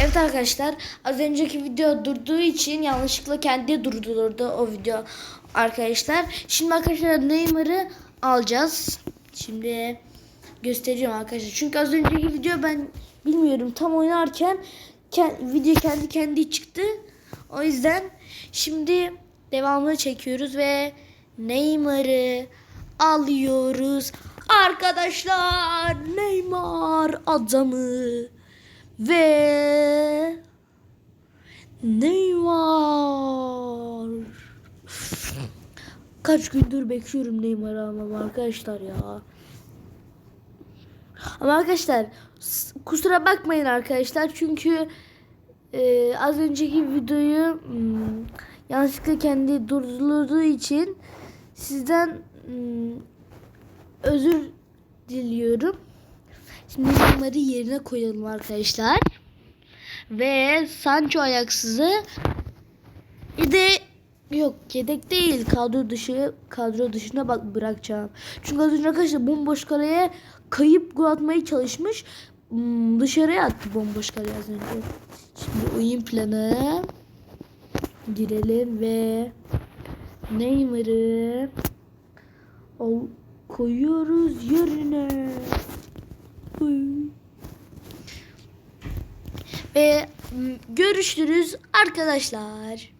Evet arkadaşlar az önceki video durduğu için yanlışlıkla kendi durdurdu o video arkadaşlar. Şimdi arkadaşlar Neymar'ı alacağız. Şimdi göstereceğim arkadaşlar. Çünkü az önceki video ben bilmiyorum tam oynarken ke- video kendi kendi çıktı. O yüzden şimdi devamını çekiyoruz ve Neymar'ı alıyoruz. Arkadaşlar Neymar adamı ve Neymar. Kaç gündür bekliyorum Neymar'ı almam arkadaşlar ya. Ama arkadaşlar kusura bakmayın arkadaşlar çünkü e, az önceki videoyu hmm, yanlışlıkla kendi durdurduğu için sizden hmm, özür diliyorum. Şimdi Neymar'ı yerine koyalım arkadaşlar. Ve Sancho ayaksızı yedek yok yedek değil kadro dışı kadro dışına bak bırakacağım. Çünkü az önce arkadaşlar bomboş kaleye kayıp gol atmaya çalışmış. Hmm, dışarıya attı bomboş kaleye az önce. Şimdi oyun planı girelim ve Neymar'ı koyuyoruz yerine. Ve görüşürüz arkadaşlar.